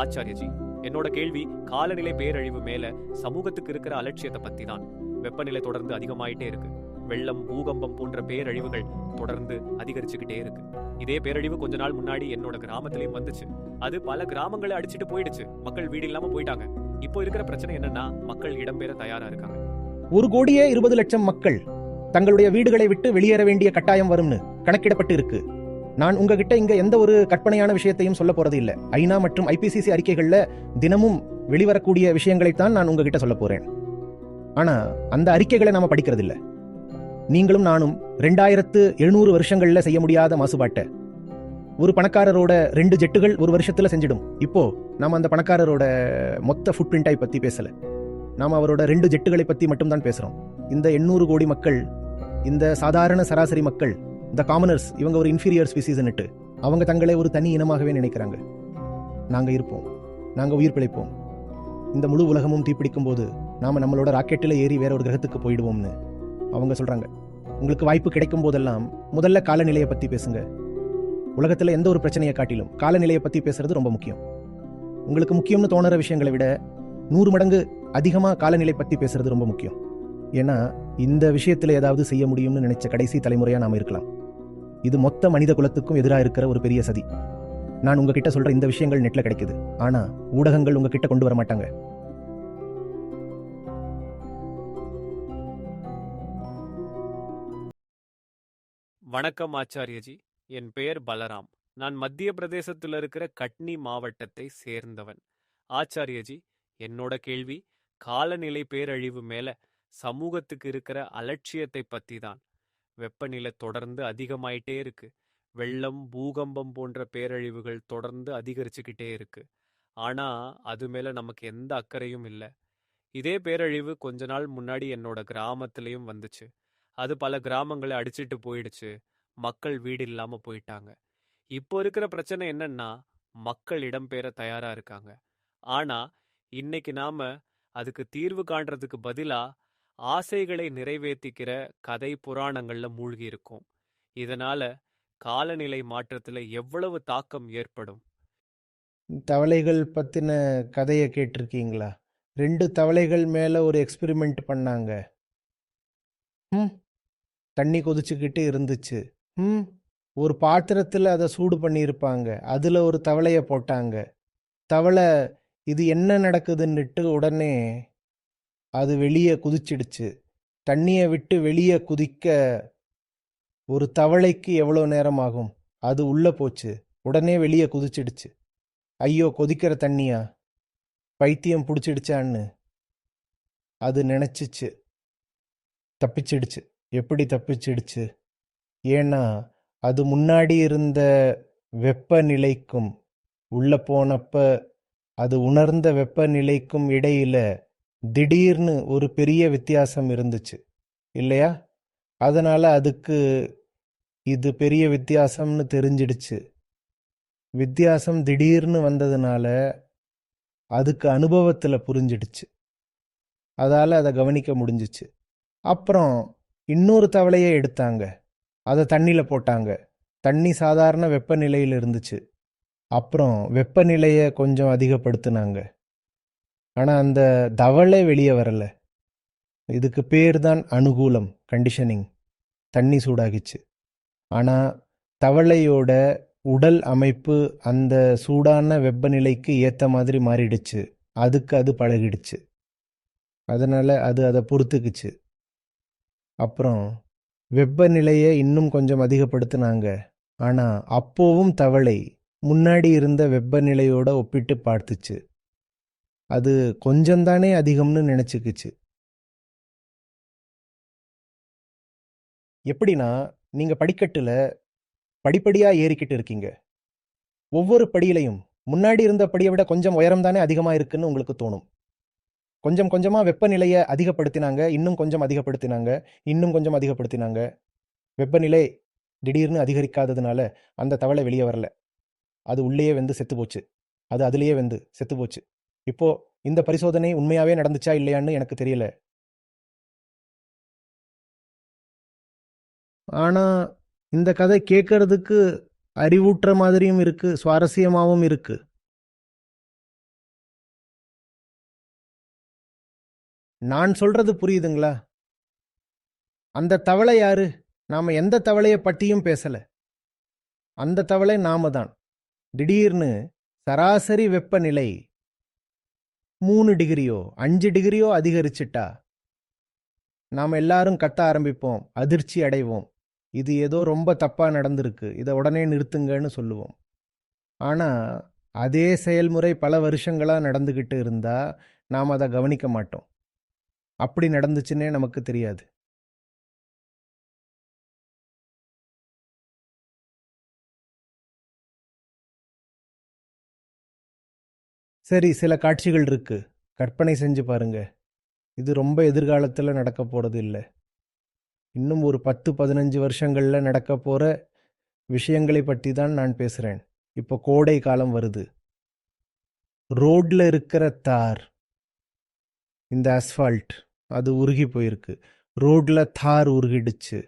ஆச்சாரியஜி என்னோட கேள்வி காலநிலை பேரழிவு மேல சமூகத்துக்கு இருக்கிற அலட்சியத்தை பத்தி தான் வெப்பநிலை தொடர்ந்து அதிகமாயிட்டே இருக்கு. வெள்ளம் பூகம்பம் போன்ற பேரழிவுகள் தொடர்ந்து அதிகரிச்சுக்கிட்டே இருக்கு. இதே பேரழிவு கொஞ்ச நாள் முன்னாடி என்னோட கிராமத்திலயும் வந்துச்சு. அது பல கிராமங்களை அடிச்சுட்டு போயிடுச்சு. மக்கள் வீடு இல்லாம போயிட்டாங்க. இப்போ இருக்கிற பிரச்சனை என்னன்னா மக்கள் இடம்பெற தயாரா இருக்காங்க. ஒரு கோடியே இருபது லட்சம் மக்கள் தங்களுடைய வீடுகளை விட்டு வெளியேற வேண்டிய கட்டாயம் வரும்னு கணக்கிடப்பட்டு இருக்கு. நான் உங்ககிட்ட இங்க எந்த ஒரு கற்பனையான விஷயத்தையும் சொல்ல போறது இல்லை. ஐநா மற்றும் ஐபிசிசி அறிக்கைகள்ல தினமும் வெளிவரக்கூடிய விஷயங்களைத்தான் நான் உங்ககிட்ட சொல்ல போறேன். ஆனா அந்த அறிக்கைகளை நாம படிக்கிறதில்ல நீங்களும் நானும் ரெண்டாயிரத்து எழுநூறு வருஷங்கள்ல செய்ய முடியாத மாசுபாட்டை ஒரு பணக்காரரோட ரெண்டு ஜெட்டுகள் ஒரு வருஷத்துல செஞ்சிடும். இப்போ நாம அந்த பணக்காரரோட மொத்த ஃபுட் பிரிண்டை பத்தி பேசல. நாம அவரோட ரெண்டு ஜெட்டுகளை பத்தி மட்டும்தான் பேசுறோம். இந்த எண்ணூறு கோடி மக்கள் இந்த சாதாரண சராசரி மக்கள் இந்த காமனர்ஸ் இவங்க ஒரு இன்ஃபீரியர் ஸ்பீசிஸ்ன்னுட்டு அவங்க தங்களை ஒரு தனி இனமாகவே நினைக்கிறாங்க. நாங்க இருப்போம். நாங்க உயிர் பிழைப்போம். இந்த முழு உலகமும் தீப்பிடிக்கும் போது நாம நம்மளோட ராக்கெட்டில் ஏறி வேற ஒரு கிரகத்துக்கு போயிடுவோம்னு அவங்க சொல்றாங்க. உங்களுக்கு வாய்ப்பு கிடைக்கும் போதெல்லாம் முதல்ல காலநிலையை பத்தி பேசுங்க. உலகத்துல எந்த ஒரு பிரச்சனையை காட்டிலும் காலநிலையை பத்தி பேசுறது ரொம்ப முக்கியம். உங்களுக்கு முக்கியம்னு தோணுற விஷயங்களை விட நூறு மடங்கு அதிகமா காலநிலை பத்தி பேசுறது ரொம்ப முக்கியம். ஏன்னா இந்த விஷயத்துல ஏதாவது செய்ய முடியும்னு நினைச்ச கடைசி தலைமுறையா நாம் இருக்கலாம். இது மொத்த மனித குலத்துக்கும் எதிராக இருக்கிற ஒரு பெரிய சதி. நான் உங்ககிட்ட சொல்ற இந்த விஷயங்கள் நெட்ல கிடைக்குது. ஆனா ஊடகங்கள் உங்ககிட்ட கொண்டு வர மாட்டாங்க. வணக்கம் ஆச்சாரியஜி. என் பெயர் பலராம். நான் மத்திய பிரதேசத்தில் இருக்கிற கட்னி மாவட்டத்தை சேர்ந்தவன். ஆச்சாரியஜி என்னோட கேள்வி காலநிலை பேரழிவு மேல சமூகத்துக்கு இருக்கிற அலட்சியத்தை பத்தி தான் வெப்பநிலை தொடர்ந்து அதிகமாயிட்டே இருக்கு. வெள்ளம் பூகம்பம் போன்ற பேரழிவுகள் தொடர்ந்து அதிகரிச்சுக்கிட்டே இருக்கு. ஆனா அது மேல நமக்கு எந்த அக்கறையும் இல்லை. இதே பேரழிவு கொஞ்ச நாள் முன்னாடி என்னோட கிராமத்திலையும் வந்துச்சு. அது பல கிராமங்களை அடிச்சிட்டு போயிடுச்சு. மக்கள் வீடு இல்லாம போயிட்டாங்க. இப்போ இருக்கிற பிரச்சனை என்னன்னா மக்கள் இடம்பெயர தயாரா இருக்காங்க. ஆனா இன்னைக்கு நாம அதுக்கு தீர்வு காண்றதுக்கு பதிலா ஆசைகளை நிறைவேற்றிக்கிற கதை புராணங்கள்ல மூழ்கி இருக்கும் இதனால காலநிலை மாற்றத்துல எவ்வளவு தாக்கம் ஏற்படும்? தவளைகள் பத்தின கதையை கேட்டிருக்கீங்களா? ரெண்டு தவளைகள் மேல ஒரு எக்ஸ்பிரிமெண்ட் பண்ணாங்க. ம். தண்ணி கொதிச்சுக்கிட்டு இருந்துச்சு. ம். ஒரு பாத்திரத்தில் அதை சூடு பண்ணியிருப்பாங்க. அதில் ஒரு தவளையை போட்டாங்க. தவளை இது என்ன நடக்குதுன்னுட்டு உடனே அது வெளியே குதிச்சிடுச்சு. தண்ணியை விட்டு வெளியே குதிக்க ஒரு தவளைக்கு எவ்வளோ நேரம் ஆகும் அது உள்ளே போச்சு. உடனே வெளியே குதிச்சிடுச்சு. ஐயோ கொதிக்கிற தண்ணியா? பைத்தியம் பிடிச்சிடுச்சான்னு அது நினச்சிச்சு. தப்பிச்சிடுச்சு. எப்படி தப்பிச்சிடுச்சு? ஏன்னா அது முன்னாடி இருந்த வெப்பநிலைக்கும் உள்ளே போனப்ப அது உணர்ந்த வெப்பநிலைக்கும் இடையில் திடீர்னு ஒரு பெரிய வித்தியாசம் இருந்துச்சு. இல்லையா? அதனால அதுக்கு இது பெரிய வித்தியாசம்னு தெரிஞ்சிடுச்சு. வித்தியாசம் திடீர்னு வந்ததுனால அதுக்கு அனுபவத்தில் புரிஞ்சிடுச்சு. அதால் அதை கவனிக்க முடிஞ்சிச்சு. அப்புறம் இன்னொரு தவளையை எடுத்தாங்க. அதை தண்ணியில் போட்டாங்க. தண்ணி சாதாரண வெப்பநிலையில் இருந்துச்சு. அப்புறம் வெப்பநிலையை கொஞ்சம் அதிகப்படுத்தினாங்க. ஆனால் அந்த தவளை வெளியே வரலை. இதுக்கு பேர் தான் அனுகூலம் கண்டிஷனிங் தண்ணி சூடாகிச்சு. ஆனால் தவளையோட உடல் அமைப்பு அந்த சூடான வெப்பநிலைக்கு ஏற்ற மாதிரி மாறிடுச்சு. அதுக்கு அது பழகிடுச்சு. அதனால் அது அதை பொறுத்துக்குச்சு. அப்புறம் வெப்பநிலையை இன்னும் கொஞ்சம் அதிகப்படுத்தினாங்க. ஆனால் அப்போவும் தவளை முன்னாடி இருந்த வெப்பநிலையோட ஒப்பிட்டு பார்த்துச்சு. அது கொஞ்சம்தானே அதிகம்னு நினச்சிக்கிச்சு. எப்படின்னா நீங்கள் படிக்கட்டில் படிப்படியாக ஏறிக்கிட்டு இருக்கீங்க. ஒவ்வொரு படியிலையும் முன்னாடி இருந்த படியை விட கொஞ்சம் உயரம் தானே அதிகமாக இருக்குன்னு உங்களுக்கு தோணும். கொஞ்சம் கொஞ்சமாக வெப்பநிலையை அதிகப்படுத்தினாங்க இன்னும் கொஞ்சம் அதிகப்படுத்தினாங்க இன்னும் கொஞ்சம் அதிகப்படுத்தினாங்க. வெப்பநிலை திடீர்னு அதிகரிக்காததுனால அந்த தவளை வெளியே வரல. அது உள்ளேயே வெந்து செத்து போச்சு அது அதுலேயே வெந்து செத்து போச்சு இப்போ இந்த பரிசோதனை உண்மையாவே நடந்துச்சா இல்லையான்னு எனக்கு தெரியல. ஆனால் இந்த கதை கேட்கறதுக்கு அறிவூட்டுற மாதிரியும் இருக்கு சுவாரஸ்யமாகவும் இருக்கு. நான் சொல்றது புரியுதுங்களா? அந்த தவளை யாரு? நாம எந்த தவளையை பற்றியும் பேசல. அந்த தவளை நாம தான். திடீர்னு சராசரி வெப்பநிலை மூணு டிகிரியோ அஞ்சு டிகிரியோ அதிகரிச்சிட்டா நாம் எல்லாரும் கத்த ஆரம்பிப்போம் அதிர்ச்சி அடைவோம். இது ஏதோ ரொம்ப தப்பாக நடந்திருக்கு இதை உடனே நிறுத்துங்கன்னு சொல்லுவோம். ஆனால் அதே செயல்முறை பல வருஷங்களாக நடந்துக்கிட்டு இருந்தால் நாம் அதை கவனிக்க மாட்டோம். அப்படி நடந்துச்சுன்னே நமக்கு தெரியாது. சரி சில காட்சிகள் இருக்கு. கற்பனை செஞ்சு பாருங்க. இது ரொம்ப எதிர்காலத்தில் நடக்க போகிறது இல்லை. இன்னும் ஒரு பத்து பதினஞ்சு வருஷங்களில் நடக்க போகிற விஷயங்களை பற்றி தான் நான் பேசுகிறேன் இப்போ கோடை காலம் வருது. ரோட்டில் இருக்கிற தார். இந்த அஸ்ஃபால்ட் அது உருகி போயிருக்கு. ரோட்டில் தார் உருகிடுச்சு.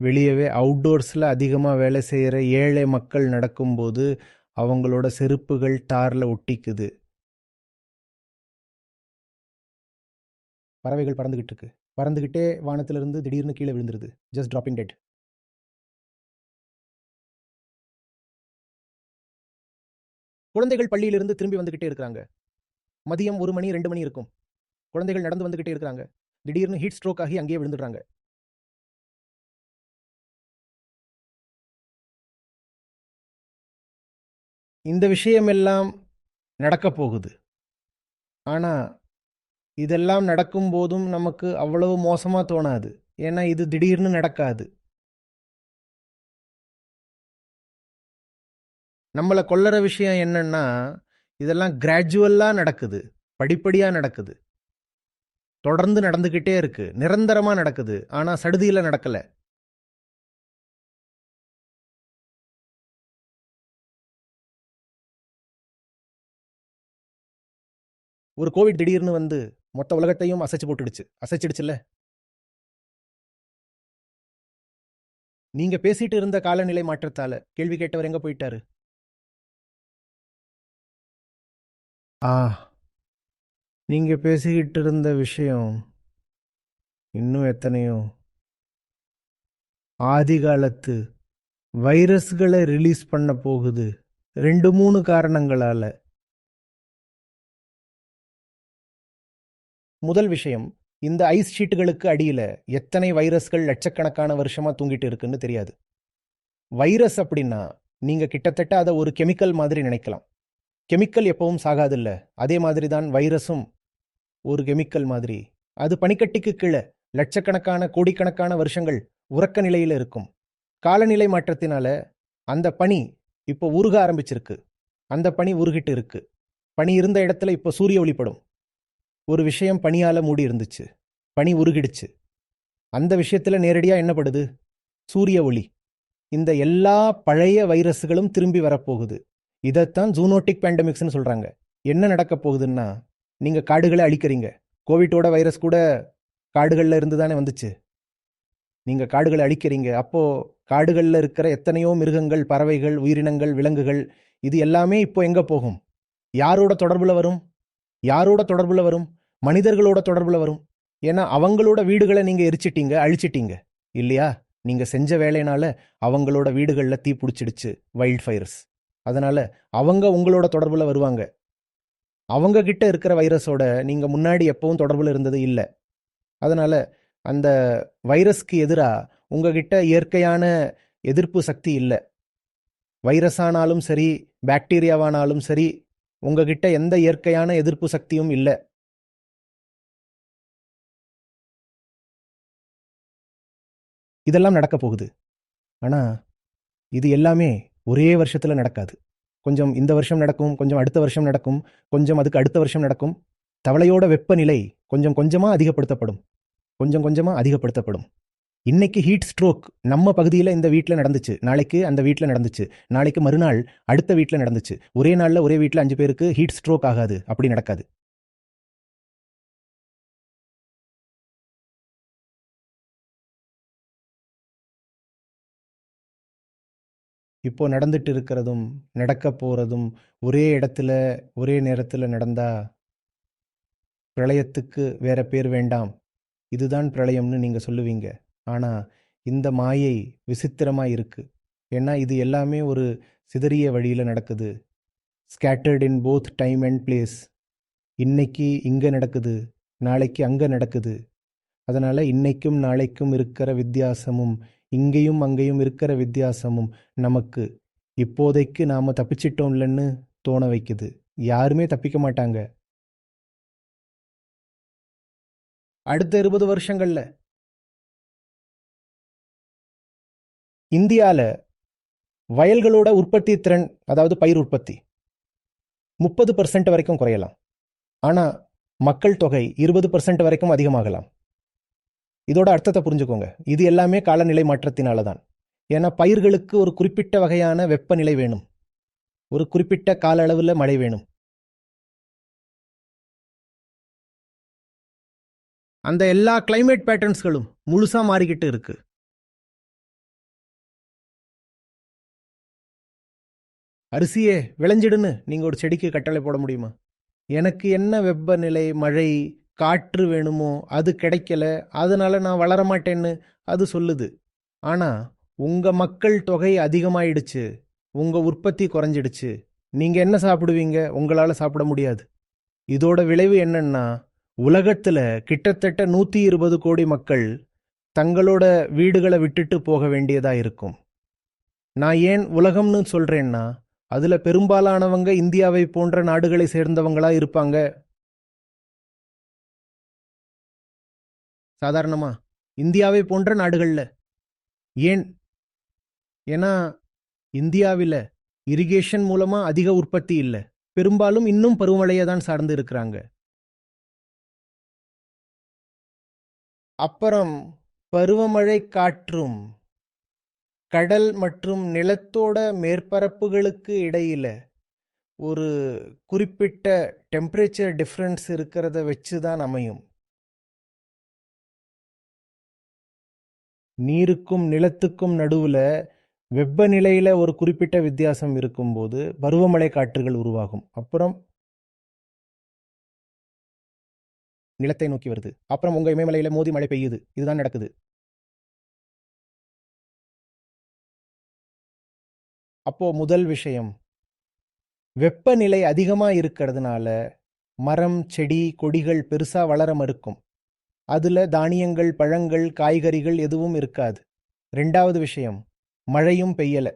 வெளியவே அவுட்டோர்ஸில் அதிகமாக வேலை செய்கிற ஏழை மக்கள் நடக்கும்போது அவங்களோட செருப்புகள் டார்ல ஒட்டிக்குது. பறவைகள் பறந்துகிட்டு இருக்கு பறந்துகிட்டே வானத்திலிருந்து திடீர்னு கீழே விழுந்துருது. ஜஸ்ட் ட்ராப்பிங் டெட் குழந்தைகள் பள்ளியிலிருந்து திரும்பி வந்துகிட்டே இருக்கிறாங்க. மதியம் ஒரு மணி ரெண்டு மணி இருக்கும். குழந்தைகள் நடந்து வந்துகிட்டே இருக்கிறாங்க. திடீர்னு ஹீட் ஸ்ட்ரோக் ஆகி அங்கேயே விழுந்துடுறாங்க. இந்த விஷயமெல்லாம் நடக்கப் போகுது. ஆனால் இதெல்லாம் நடக்கும்போதும் நமக்கு அவ்வளவு மோசமாக தோணாது. ஏன்னா இது திடீர்னு நடக்காது. நம்மளை கொல்லற விஷயம் என்னன்னா இதெல்லாம் கிராஜுவலா நடக்குது. படிப்படியாக நடக்குது. தொடர்ந்து நடந்துக்கிட்டே இருக்கு. நிரந்தரமாக நடக்குது. ஆனால் சடுதியில் நடக்கலை. ஒரு கோவிட் திடீர்னு வந்து மொத்த உலகத்தையும் அசைச்சு போட்டுடுச்சு. அசைச்சிடுச்சுல்ல? நீங்க பேசிட்டு இருந்த காலநிலை மாற்றத்தால கேள்வி கேட்டவர் எங்க போயிட்டாரு? ஆ. நீங்க பேசிக்கிட்டு இருந்த விஷயம் இன்னும் எத்தனையோ? ஆதி காலத்து வைரஸ்களை ரிலீஸ் பண்ண போகுது. ரெண்டு மூணு காரணங்களால. முதல் விஷயம் இந்த ஐஸ் ஷீட்டுகளுக்கு அடியில எத்தனை வைரஸ்கள் லட்சக்கணக்கான வருஷமா தூங்கிட்டு இருக்குன்னு தெரியாது. வைரஸ் அப்படின்னா நீங்க கிட்டத்தட்ட அதை ஒரு கெமிக்கல் மாதிரி நினைக்கலாம். கெமிக்கல் எப்பவும் சாகாதில்ல. அதே மாதிரி தான் வைரஸும் ஒரு கெமிக்கல் மாதிரி. அது பனிக்கட்டிக்கு கீழே லட்சக்கணக்கான கோடிக்கணக்கான வருஷங்கள் உறக்க நிலையில இருக்கும். காலநிலை மாற்றத்தினால அந்த பனி இப்போ உருக ஆரம்பிச்சிருக்கு. அந்த பனி உருகிட்டு இருக்கு. பனி இருந்த இடத்துல இப்போ சூரிய ஒளிப்படும் ஒரு விஷயம் பனியால மூடி இருந்துச்சு. பனி உருகிடுச்சு. அந்த விஷயத்துல நேரடியா என்னப்படுது சூரிய ஒளி. இந்த எல்லா பழைய வைரஸ்களும் திரும்பி வரப்போகுது. இதைத்தான் ஜூனோட்டிக் பேண்டமிக்ஸ்னு சொல்றாங்க. என்ன நடக்க போகுதுன்னா நீங்க காடுகளை அழிக்கிறீங்க. கோவிட்டோட வைரஸ் கூட காடுகள்ல இருந்து தானே வந்துச்சு. நீங்க காடுகளை அழிக்கிறீங்க. அப்போ காடுகள்ல இருக்கிற எத்தனையோ மிருகங்கள் பறவைகள் உயிரினங்கள் விலங்குகள் இது எல்லாமே இப்போ எங்க போகும்? யாரோட தொடர்புல வரும்? யாரோட தொடர்புல வரும்? மனிதர்களோட தொடர்புல வரும். ஏன்னா அவங்களோட வீடுகளை நீங்க எரிச்சிட்டீங்க அழிச்சிட்டீங்க. இல்லையா? நீங்க செஞ்ச வேலையினால அவங்களோட வீடுகளில் தீ பிடிச்சிடுச்சு வைல்ட் ஃபயர்ஸ் அதனால அவங்க உங்களோட தொடர்புல வருவாங்க. அவங்க கிட்ட இருக்கிற வைரஸோட நீங்க முன்னாடி எப்பவும் தொடர்புல இருந்தது இல்லை. அதனால அந்த வைரஸ்க்கு எதிராக உங்ககிட்ட இயற்கையான எதிர்ப்பு சக்தி இல்லை. வைரஸானாலும் சரி பாக்டீரியாவானாலும் சரி உங்ககிட்ட எந்த இயற்கையான எதிர்ப்பு சக்தியும் இல்லை. இதெல்லாம் நடக்க போகுது. ஆனால் இது எல்லாமே ஒரே வருஷத்தில் நடக்காது. கொஞ்சம் இந்த வருஷம் நடக்கும் கொஞ்சம் அடுத்த வருஷம் நடக்கும் கொஞ்சம் அதுக்கு அடுத்த வருஷம் நடக்கும். தவளையோட வெப்பநிலை கொஞ்சம் கொஞ்சமாக அதிகப்படுத்தப்படும். கொஞ்சம் கொஞ்சமாக அதிகப்படுத்தப்படும். இன்னைக்கு ஹீட் ஸ்ட்ரோக் நம்ம பகுதியில் இந்த வீட்டில் நடந்துச்சு. நாளைக்கு அந்த வீட்டில் நடந்துச்சு. நாளைக்கு மறுநாள் அடுத்த வீட்டில் நடந்துச்சு. ஒரே நாளில் ஒரே வீட்டில் அஞ்சு பேருக்கு ஹீட் ஸ்ட்ரோக் ஆகாது. அப்படி நடக்காது. இப்போ நடந்துட்டு இருக்கிறதும் நடக்க போறதும் ஒரே இடத்துல ஒரே நேரத்தில் நடந்தா பிரளயத்துக்கு வேற பேர் வேண்டாம். இதுதான் பிரளயம்னு நீங்கள் சொல்லுவீங்க. ஆனால் இந்த மாயை விசித்திரமாக இருக்கு. ஏன்னா இது எல்லாமே ஒரு சிதறிய வழியில் நடக்குது. Scattered in both time and place இன்னைக்கு இங்கே நடக்குது நாளைக்கு அங்கே நடக்குது. அதனால இன்னைக்கும் நாளைக்கும் இருக்கிற வித்தியாசமும் இங்கேயும் அங்கேயும் இருக்கிற வித்தியாசமும் நமக்கு இப்போதைக்கு நாம தப்பிச்சிட்டோம்லன்னு தோண வைக்குது. யாருமே தப்பிக்க மாட்டாங்க. அடுத்த இருபது வருஷங்கள்ல. இந்தியால வயல்களோட உற்பத்தி திறன் அதாவது பயிர் உற்பத்தி முப்பது பர்சன்ட் வரைக்கும் குறையலாம். ஆனா மக்கள் தொகை இருபது பர்சன்ட் வரைக்கும் அதிகமாகலாம். இதோட அர்த்தத்தை புரிஞ்சுக்கோங்க. இது எல்லாமே காலநிலை மாற்றத்தினால தான் ஏன்னா பயிர்களுக்கு ஒரு குறிப்பிட்ட வகையான வெப்பநிலை வேணும். ஒரு குறிப்பிட்ட கால அளவில் மழை வேணும். அந்த எல்லா கிளைமேட் பேட்டர்ன்ஸ்களும் முழுசா மாறிக்கிட்டு இருக்கு. அரிசியே விளைஞ்சிடுன்னு நீங்க ஒரு செடிக்கு கட்டளை போட முடியுமா? எனக்கு என்ன வெப்பநிலை மழை காற்று வேணுமோ அது கிடைக்கல அதனால நான் வளர மாட்டேன்னு அது சொல்லுது. ஆனா உங்க மக்கள் தொகை அதிகமாயிடுச்சு உங்க உற்பத்தி குறைஞ்சிடுச்சு நீங்க என்ன சாப்பிடுவீங்க? உங்களால சாப்பிட முடியாது. இதோட விளைவு என்னன்னா உலகத்துல கிட்டத்தட்ட நூத்தி இருபது கோடி மக்கள் தங்களோட வீடுகளை விட்டுட்டு போக வேண்டியதா இருக்கும். நான் ஏன் உலகம்னு சொல்றேன்னா அதுல பெரும்பாலானவங்க இந்தியாவை போன்ற நாடுகளை சேர்ந்தவங்களா இருப்பாங்க. சாதாரணமா? இந்தியாவை போன்ற நாடுகளில். ஏன்? ஏன்னா இந்தியாவில் இரிகேஷன் மூலமாக அதிக உற்பத்தி இல்லை. பெரும்பாலும் இன்னும் பருவமழையை தான் சார்ந்து இருக்கிறாங்க. அப்புறம் பருவமழை காற்றும் கடல் மற்றும் நிலத்தோட மேற்பரப்புகளுக்கு இடையில ஒரு குறிப்பிட்ட டெம்பரேச்சர் டிஃப்ரென்ஸ் இருக்கிறத வச்சு தான் அமையும். நீருக்கும் நிலத்துக்கும் நடுவில் வெப்பநிலையில் ஒரு குறிப்பிட்ட வித்தியாசம் இருக்கும்போது பருவமழை காற்றுகள் உருவாகும். அப்புறம் நிலத்தை நோக்கி வருது. அப்புறம் உங்கள் இமயமலையில் மோதி மழை பெய்யுது. இதுதான் நடக்குது. அப்போ முதல் விஷயம் வெப்பநிலை அதிகமாக இருக்கிறதுனால மரம் செடி கொடிகள் பெருசாக வளர மறுக்கும். அதுல தானியங்கள் பழங்கள் காய்கறிகள் எதுவும் இருக்காது. ரெண்டாவது விஷயம் மழையும் பெய்யல.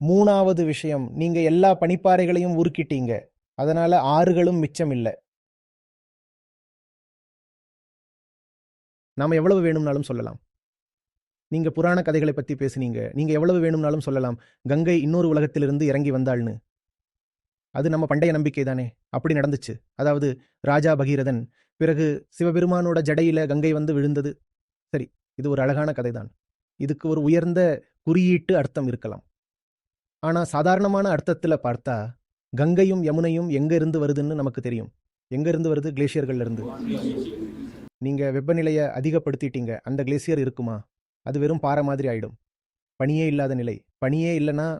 மூணாவது விஷயம் நீங்க எல்லா பனிப்பாறைகளையும் உருக்கிட்டீங்க. அதனால ஆறுகளும் மிச்சம் இல்லை நாம எவ்வளவு வேணும்னாலும் சொல்லலாம். நீங்க புராண கதைகளை பத்தி பேசுனீங்க. நீங்க எவ்வளவு வேணும்னாலும் சொல்லலாம். கங்கை இன்னொரு உலகத்திலிருந்து இறங்கி வந்தாள்னு. அது நம்ம பண்டைய நம்பிக்கை தானே அப்படி நடந்துச்சு. அதாவது ராஜா பகீரதன் பிறகு சிவபெருமானோட ஜடையில கங்கை வந்து விழுந்தது. சரி இது ஒரு அழகான கதைதான். இதுக்கு ஒரு உயர்ந்த குறியீட்டு அர்த்தம் இருக்கலாம். ஆனா சாதாரணமான அர்த்தத்துல பார்த்தா கங்கையும் யமுனையும் எங்க இருந்து வருதுன்னு நமக்கு தெரியும். எங்க இருந்து வருது? கிளேசியர்கள்ல இருந்து நீங்க வெப்பநிலையை அதிகப்படுத்திட்டீங்க. அந்த கிளேசியர் இருக்குமா? அது வெறும் பாறை மாதிரி ஆயிடும். பனியே இல்லாத நிலை. பனியே இல்லைன்னா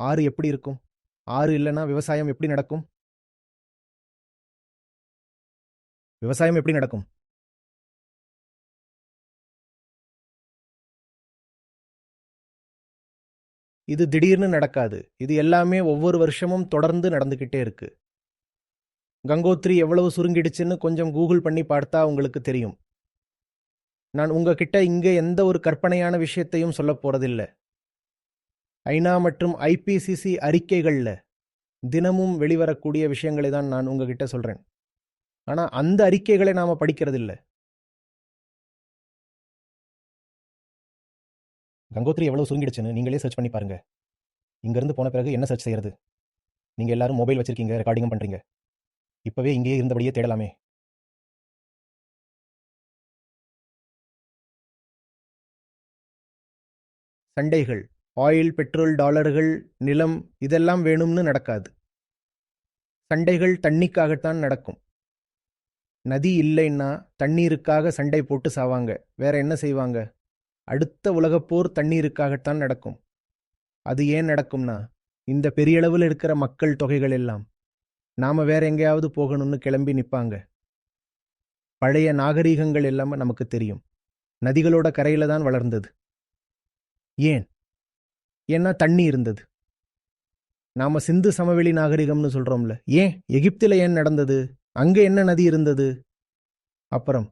ஆறு எப்படி இருக்கும்? ஆறு இல்லைன்னா விவசாயம் எப்படி நடக்கும்? விவசாயம் எப்படி நடக்கும்? இது திடீர்னு நடக்காது. இது எல்லாமே ஒவ்வொரு வருஷமும் தொடர்ந்து நடந்துக்கிட்டே இருக்கு. கங்கோத்ரி எவ்வளவு சுருங்கிடுச்சுன்னு கொஞ்சம் கூகுள் பண்ணி பார்த்தா உங்களுக்கு தெரியும். நான் உங்ககிட்ட இங்கே எந்த ஒரு கற்பனையான விஷயத்தையும் சொல்ல போறதில்ல. ஐநா மற்றும் ஐபிசிசி அறிக்கைகள்ல தினமும் வெளிவரக்கூடிய விஷயங்களை தான் நான் உங்ககிட்ட சொல்றேன். ஆனா அந்த அறிக்கைகளை நாம படிக்கிறதில்லை. கங்கோத்ரி எவ்வளவு சுருங்கிடுச்சுன்னு நீங்களே சர்ச் பண்ணி பாருங்க. இங்கேருந்து போன பிறகு என்ன சர்ச் செய்யறது? நீங்க எல்லாரும் மொபைல் வச்சிருக்கீங்க ரெக்கார்டிங்கும் பண்றீங்க. இப்பவே இங்கேயே இருந்தபடியே தேடலாமே. சண்டைகள் ஆயில் பெட்ரோல் டாலர்கள் நிலம் இதெல்லாம் வேணும்னு நடக்காது. சண்டைகள் தண்ணிக்காகத்தான் நடக்கும். நதி இல்லைன்னா தண்ணீருக்காக சண்டை போட்டு சாவாங்க. வேற என்ன செய்வாங்க? அடுத்த உலகப்போர் தண்ணீருக்காகத்தான் நடக்கும். அது ஏன் நடக்கும்னா இந்த பெரியளவில் இருக்கிற மக்கள் தொகைகள் எல்லாம் நாம வேற எங்கேயாவது போகணும்னு கிளம்பி நிப்பாங்க. பழைய நாகரீகங்கள் எல்லாமே நமக்கு தெரியும். நதிகளோட கரையில தான் வளர்ந்தது. ஏன்? ஏன்னா தண்ணி இருந்தது. நாம சிந்து சமவெளி நாகரிகம்னு சொல்றோம்ல. ஏன்? எகிப்தில ஏன் நடந்தது? அங்க என்ன நதி இருந்தது? அப்புறம்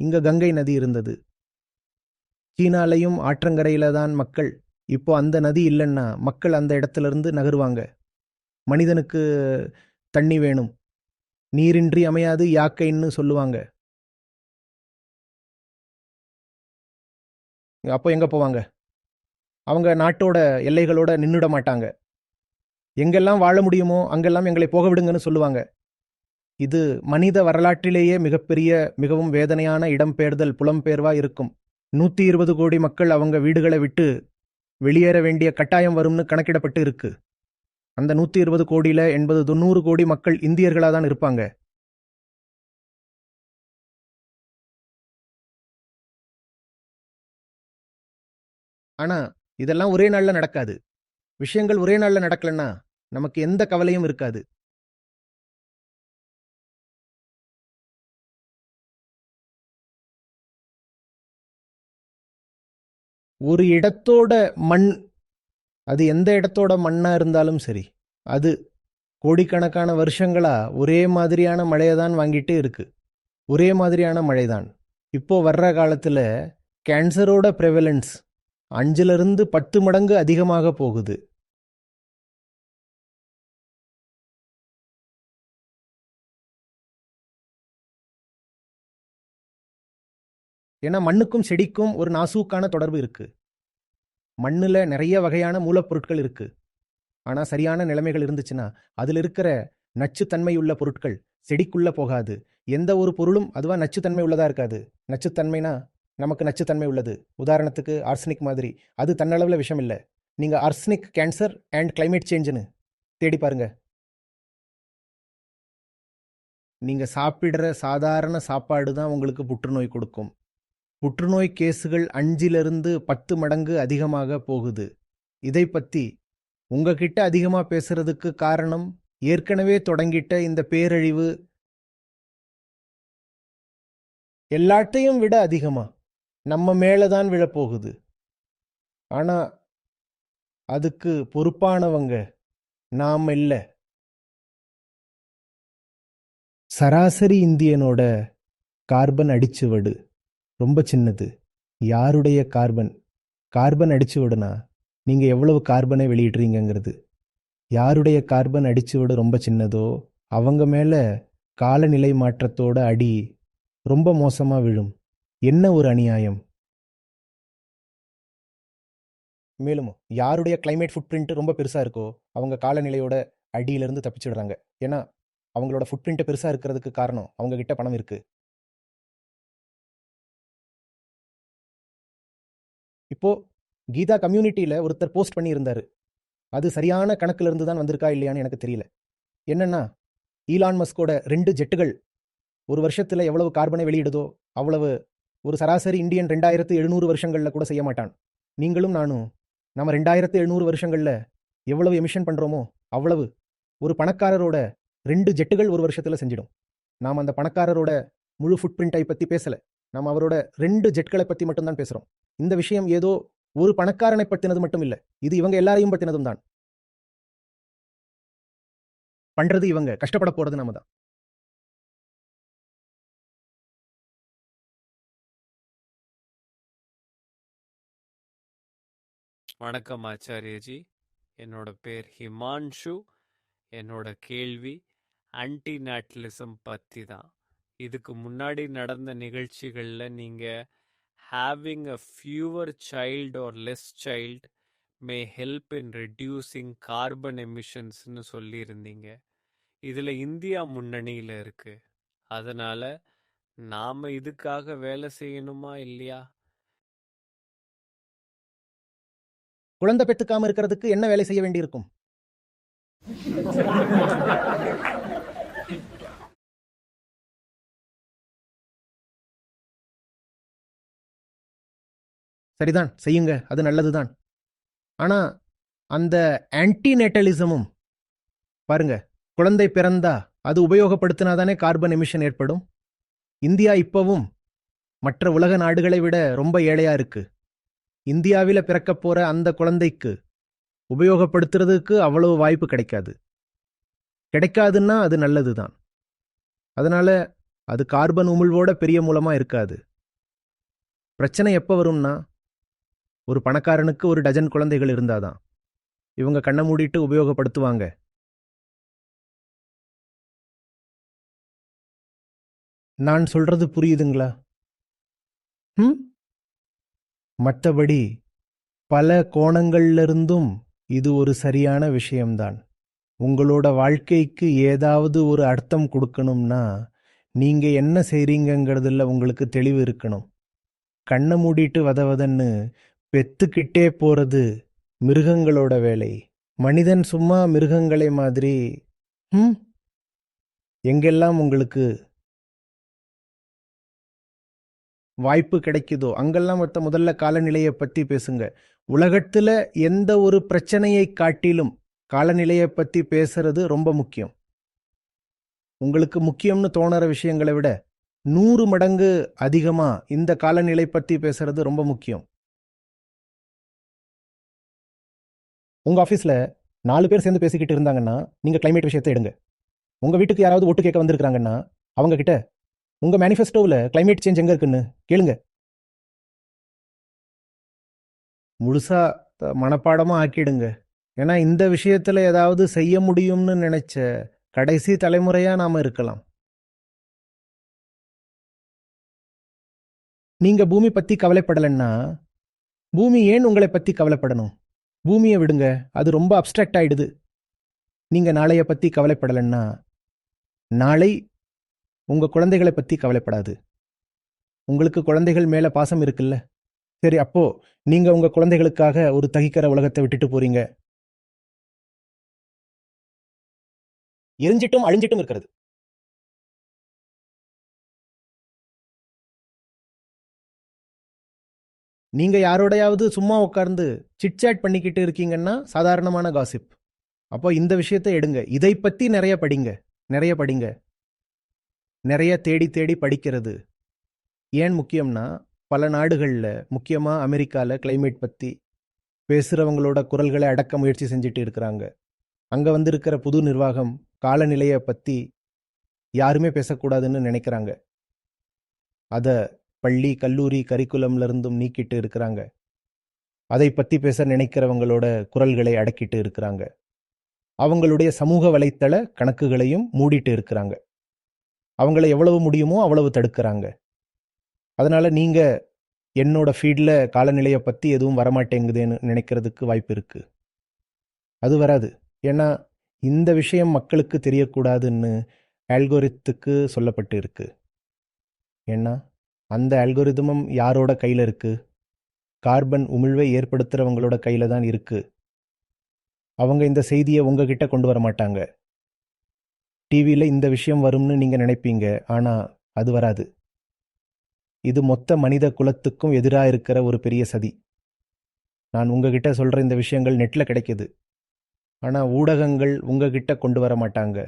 இங்க கங்கை நதி இருந்தது. சீனாலையும் ஆற்றங்கரையில தான் மக்கள் இப்போ அந்த நதி இல்லைன்னா மக்கள் அந்த இடத்துல இருந்து நகருவாங்க. மனிதனுக்கு தண்ணி வேணும். நீரின்றி அமையாது யாக்கைன்னு சொல்லுவாங்க. அப்போ எங்க போவாங்க? அவங்க நாட்டோட எல்லைகளோட நின்றுட மாட்டாங்க. எங்கெல்லாம் வாழ முடியுமோ அங்கெல்லாம் எங்களை போக விடுங்கன்னு சொல்லுவாங்க. இது மனித வரலாற்றிலேயே மிகப்பெரிய மிகவும் வேதனையான இடம்பெயர்தல் புலம்பெயர்வா இருக்கும். நூத்தி இருபது கோடி மக்கள் அவங்க வீடுகளை விட்டு வெளியேற வேண்டிய கட்டாயம் வரும்னு கணக்கிடப்பட்டு இருக்கு. அந்த நூத்தி இருபது கோடியில எண்பது தொண்ணூறு கோடி மக்கள் இந்தியர்களா தான் இருப்பாங்க. ஆனா இதெல்லாம் ஒரே நாள்ல நடக்காது. விஷயங்கள் ஒரே நாள்ல நடக்கலன்னா நமக்கு எந்த கவலையும் இருக்காது. ஒரு இடத்தோட மண் அது எந்த இடத்தோட மண்ணா இருந்தாலும் சரி அது கோடிக்கணக்கான வருஷங்களா ஒரே மாதிரியான மழையை தான் வாங்கிட்டே இருக்கு. ஒரே மாதிரியான மழைதான். இப்போ வர்ற காலத்துல கேன்சரோட ப்ரெவலன்ஸ் அஞ்சுல இருந்து பத்து மடங்கு அதிகமாக போகுது. ஏன்னா மண்ணுக்கும் செடிக்கும் ஒரு நாசூக்கான தொடர்பு இருக்கு. மண்ணில் நிறைய வகையான மூலப்பொருட்கள் இருக்கு. ஆனா சரியான நிலைமைகள் இருந்துச்சுன்னா அதில் இருக்கிற நச்சுத்தன்மை உள்ள பொருட்கள் செடிக்குள்ள போகாது. எந்த ஒரு பொருளும் அதுவா நச்சுத்தன்மை உள்ளதா இருக்காது. நச்சுத்தன்மைனா நமக்கு நச்சுத்தன்மை உள்ளது. உதாரணத்துக்கு ஆர்சனிக் மாதிரி. அது தன்னளவில் விஷம் இல்லை. நீங்க ஆர்சனிக் கேன்சர் அண்ட் கிளைமேட் சேஞ்சுன்னு தேடி பாருங்க. நீங்க சாப்பிடுற சாதாரண சாப்பாடு தான் உங்களுக்கு புற்றுநோய் கொடுக்கும். புற்றுநோய் கேஸுகள் அஞ்சிலிருந்து பத்து மடங்கு அதிகமாக போகுது. இதை பத்தி உங்ககிட்ட அதிகமா பேசுறதுக்கு காரணம் ஏற்கனவே தொடங்கிட்ட இந்த பேரழிவு எல்லாத்தையும் விட அதிகமா. நம்ம மேலதான் விழப்போகுது. ஆனா அதுக்கு பொறுப்பானவங்க நாம் இல்ல. சராசரி இந்தியனோட கார்பன் அடிச்சுவடு. ரொம்ப சின்னது. யாருடைய கார்பன்? கார்பன் அடிச்சு விடுனா நீங்க எவ்வளவு கார்பனை வெளியிடுறீங்கங்கிறது. யாருடைய கார்பன் அடிச்சு விட ரொம்ப சின்னதோ அவங்க மேல காலநிலை மாற்றத்தோட அடி ரொம்ப மோசமா விழும். என்ன ஒரு அநியாயம்? மேலும் யாருடைய கிளைமேட் ஃபுட் பிரிண்ட் ரொம்ப பெருசா இருக்கோ அவங்க காலநிலையோட அடியிலிருந்து தப்பிச்சிடுறாங்க. ஏன்னா அவங்களோட ஃபுட் பிரிண்ட்டை பெருசாக இருக்கிறதுக்கு காரணம் அவங்க கிட்ட பணம் இருக்குது இப்போ கீதா கம்யூனிட்டியில ஒருத்தர் போஸ்ட் பண்ணியிருந்தாரு. அது சரியான கணக்குல இருந்து தான் வந்திருக்கா இல்லையான்னு எனக்கு தெரியல. என்னன்னா ஈலான் மஸ்கோட ரெண்டு ஜெட்டுகள் ஒரு வருஷத்துல எவ்வளவு கார்பனை வெளியிடுதோ அவ்வளவு ஒரு சராசரி இந்தியன் ரெண்டாயிரத்து எழுநூறு வருஷங்கள்ல கூட செய்ய மாட்டான். நீங்களும் நானும் நம்ம ரெண்டாயிரத்து எழுநூறு வருஷங்கள்ல எவ்வளவு எமிஷன் பண்றோமோ அவ்வளவு ஒரு பணக்காரரோட ரெண்டு ஜெட்டுகள் ஒரு வருஷத்துல செஞ்சிடும். நாம் அந்த பணக்காரரோட முழு ஃபுட் பிரிண்டை பத்தி பேசல. நாம் அவரோட ரெண்டு ஜெட்களை பத்தி மட்டும்தான் பேசுறோம். இந்த விஷயம் ஏதோ ஒரு பணக்காரனை பற்றினது மட்டும் இல்ல. இது இவங்க எல்லாரையும் பற்றினதும் தான். பண்றது இவங்க. கஷ்டப்பட போறது நம்ம தான். வணக்கம் ஆச்சாரியஜி. என்னோட பேர் ஹிமான்ஷு. என்னோட கேள்வி ஆன்டி நேட்டலிசம் பற்றி தான். இதுக்கு முன்னாடி நடந்த நிகழ்ச்சிகளில் நீங்கள் having a fewer child or less child may help in reducing carbon எமிஷன்ஸ்னு சொல்லியிருந்தீங்க. இதில் இந்தியா முன்னணியில் இருக்கு. அதனால நாம் இதுக்காக வேலை செய்யணுமா இல்லையா? குழந்தை பெத்துக்காம இருக்கிறதுக்கு என்ன வேலை செய்ய வேண்டியிருக்கும்? சரிதான் செய்யுங்க அது நல்லதுதான். ஆனா அந்த ஆன்டிநேட்டலிசமும் பாருங்க குழந்தை பிறந்தா அது உபயோகப்படுத்தினாதானே கார்பன் எமிஷன் ஏற்படும்? இந்தியா இப்பவும் மற்ற உலக நாடுகளை விட ரொம்ப ஏழையா இருக்கு. இந்தியாவில பிறக்கப் போற அந்த குழந்தைக்கு உபயோகப்படுத்துறதுக்கு அவ்வளவு வாய்ப்பு கிடைக்காது. கிடைக்காதுன்னா அது நல்லதுதான். அதனால அது கார்பன் உமிழ்வோட பெரிய மூலமா இருக்காது. பிரச்சனை எப்போ வரும்னா ஒரு பணக்காரனுக்கு ஒரு டஜன் குழந்தைகள் இருந்தாதான். இவங்க கண்ணை மூடிட்டு உபயோகப்படுத்துவாங்க. நான் சொல்றது புரியுதுங்களா? ம்? மற்றபடி பல கோணங்கள்ல இருந்தும் இது ஒரு சரியான விஷயம்தான். உங்களோட வாழ்க்கைக்கு ஏதாவது ஒரு அர்த்தம் கொடுக்கணும்னா நீங்க என்ன செய்றீங்கங்கிறதுல உங்களுக்கு தெளிவு இருக்கணும். கண்ணை மூடிட்டு வதவதன்னு பெத்துக்கிட்டே போறது மிருகங்களோட வேலை. மனிதன் சும்மா மிருகங்களை மாதிரி ம் எங்கெல்லாம் உங்களுக்கு வாய்ப்பு கிடைக்குதோ அங்கெல்லாம் மொத்த முதல்ல காலநிலையை பற்றி பேசுங்க. உலகத்தில் எந்த ஒரு பிரச்சனையை காட்டிலும் காலநிலையை பற்றி பேசுறது ரொம்ப முக்கியம். உங்களுக்கு முக்கியம்னு தோணுற விஷயங்களை விட நூறு மடங்கு அதிகமாக இந்த காலநிலை பற்றி பேசுறது ரொம்ப முக்கியம். உங்க ஆஃபீஸில் நாலு பேர் சேர்ந்து பேசிக்கிட்டு இருந்தாங்கன்னா நீங்க கிளைமேட் விஷயத்தை எடுங்க. உங்க வீட்டுக்கு யாராவது ஒட்டு கேட்க வந்திருக்கிறாங்கன்னா அவங்க கிட்ட உங்க மேனிஃபெஸ்டோவில் கிளைமேட் சேஞ்ச் எங்க இருக்குன்னு கேளுங்க. முழுசா மனப்பாடமாக மனப்பாடமா ஆக்கிடுங்க. ஏன்னா இந்த விஷயத்துல ஏதாவது செய்ய முடியும்னு நினைச்ச கடைசி தலைமுறையா நாம இருக்கலாம். நீங்க பூமி பத்தி கவலைப்படலைன்னா பூமி ஏன் உங்களை பத்தி கவலைப்படணும்? பூமியை விடுங்க. அது ரொம்ப அப்டிராக்ட் ஆயிடுது. நீங்க நாளைய பத்தி கவலைப்படலைன்னா நாளை உங்க குழந்தைகளை பத்தி கவலைப்படாது. உங்களுக்கு குழந்தைகள் மேல பாசம் இருக்குல்ல? சரி அப்போ நீங்க உங்க குழந்தைகளுக்காக ஒரு தகிக்கிற உலகத்தை விட்டுட்டு போறீங்க. எரிஞ்சிட்டும் அழிஞ்சிட்டும் இருக்கிறது. நீங்க யாரோடையாவது சும்மா உட்கார்ந்து சிட்சாட் பண்ணிக்கிட்டு இருக்கீங்கன்னா சாதாரணமான காசிப் அப்போ இந்த விஷயத்தை எடுங்க. இதை பத்தி நிறைய படிங்க. நிறைய படிங்க. நிறைய தேடி தேடி படிக்கிறது. ஏன் முக்கியம்னா பல நாடுகளில் முக்கியமாக அமெரிக்காவில் கிளைமேட் பற்றி பேசுகிறவங்களோட குரல்களை அடக்க முயற்சி செஞ்சுட்டு இருக்கிறாங்க. அங்கே வந்திருக்கிற புது நிர்வாகம் காலநிலையை பற்றி யாருமே பேசக்கூடாதுன்னு நினைக்கிறாங்க. அதை பள்ளி கல்லூரி கரிக்குலம்ல இருந்தும் நீக்கிட்டு இருக்கிறாங்க. அதை பற்றி பேச நினைக்கிறவங்களோட குரல்களை அடக்கிட்டு இருக்கிறாங்க. அவங்களுடைய சமூக வலைத்தள கணக்குகளையும் மூடிட்டு இருக்கிறாங்க. அவங்கள எவ்வளவு முடியுமோ அவ்வளவு தடுக்கிறாங்க. அதனால் நீங்கள் என்னோட ஃபீல்டில் காலநிலையை பற்றி எதுவும் வரமாட்டேங்குதுன்னு நினைக்கிறதுக்கு வாய்ப்பு இருக்கு. அது வராது. ஏன்னா இந்த விஷயம் மக்களுக்கு தெரியக்கூடாதுன்னு ஆல்கோரித்துக்கு சொல்லப்பட்டு இருக்கு. ஏன்னா அந்த ஆல்கோரிதமும் யாரோட கையில் இருக்கு? கார்பன் உமிழ்வை ஏற்படுத்துகிறவங்களோட கையில் தான் இருக்கு. அவங்க இந்த செய்தியை உங்ககிட்ட கொண்டு வர மாட்டாங்க. டிவியில் இந்த விஷயம் வரும்னு நீங்க நினைப்பீங்க. ஆனா அது வராது. இது மொத்த மனித குலத்துக்கும் எதிராக இருக்கிற ஒரு பெரிய சதி. நான் உங்ககிட்ட சொல்ற இந்த விஷயங்கள் நெட்ல கிடைக்குது. ஆனா ஊடகங்கள் உங்ககிட்ட கொண்டு வர மாட்டாங்க.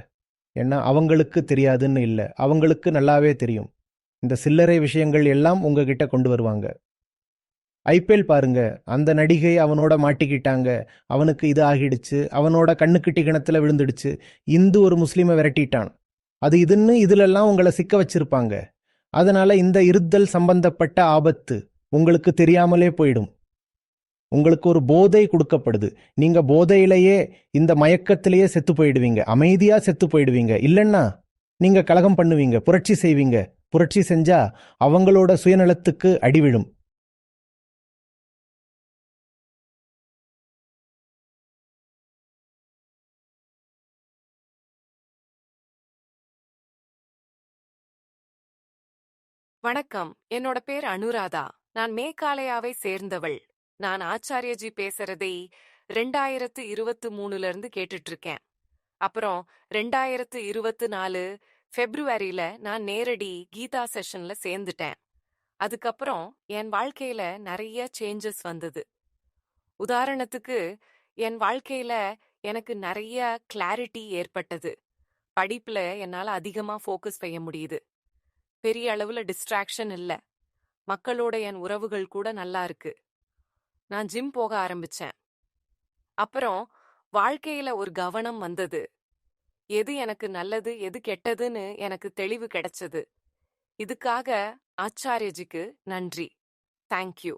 ஏன்னா அவங்களுக்கு தெரியாதுன்னு இல்லை. அவங்களுக்கு நல்லாவே தெரியும். இந்த சில்லறை விஷயங்கள் எல்லாம் உங்ககிட்ட கொண்டு வருவாங்க. ஐபிஎல் பாருங்க அந்த நடிகை அவனோட மாட்டிக்கிட்டாங்க அவனுக்கு இது ஆகிடுச்சு அவனோட கண்ணுக்கிட்டி கிணத்துல விழுந்துடுச்சு இந்து ஒரு முஸ்லீமை விரட்டிட்டான். அது இதுன்னு இதுலெல்லாம் உங்களை சிக்க வச்சிருப்பாங்க. அதனால இந்த இருத்தல் சம்பந்தப்பட்ட ஆபத்து உங்களுக்கு தெரியாமலே போயிடும். உங்களுக்கு ஒரு போதை கொடுக்கப்படுது. நீங்க போதையிலேயே இந்த மயக்கத்திலேயே செத்து போயிடுவீங்க. அமைதியா செத்து போயிடுவீங்க. இல்லைன்னா நீங்க கலகம் பண்ணுவீங்க புரட்சி செய்வீங்க. புரட்சி செஞ்சா அவங்களோட சுயநலத்துக்கு அடி விழும். வணக்கம். என்னோட பேர் அனுராதா. நான் மேகாலயாவை சேர்ந்தவள். நான் ஆச்சாரியஜி பேசுறதை ரெண்டாயிரத்து இருபத்து மூணுல இருந்து கேட்டுட்டு இருக்கேன். அப்புறம் ரெண்டாயிரத்து இருபத்து நாலு ஃபெப்ருவரியில நான் நேரடி கீதா செஷன்ல சேர்ந்துட்டேன். அதுக்கப்புறம் என் வாழ்க்கையில நிறைய சேஞ்சஸ் வந்தது. உதாரணத்துக்கு என் வாழ்க்கையில எனக்கு நிறைய கிளாரிட்டி ஏற்பட்டது. படிப்புல என்னால அதிகமா ஃபோக்கஸ் செய்ய முடியுது. பெரிய அளவுல டிஸ்ட்ராக்ஷன் இல்ல. மக்களோட என் உறவுகள் கூட நல்லா இருக்கு. நான் ஜிம் போக ஆரம்பிச்சேன். அப்புறம் வாழ்க்கையில ஒரு கவனம் வந்தது. எது எனக்கு நல்லது எது கெட்டதுன்னு எனக்கு தெளிவு கிடைச்சது. இதுக்காக ஆச்சாரியஜிக்கு நன்றி. தேங்க்யூ.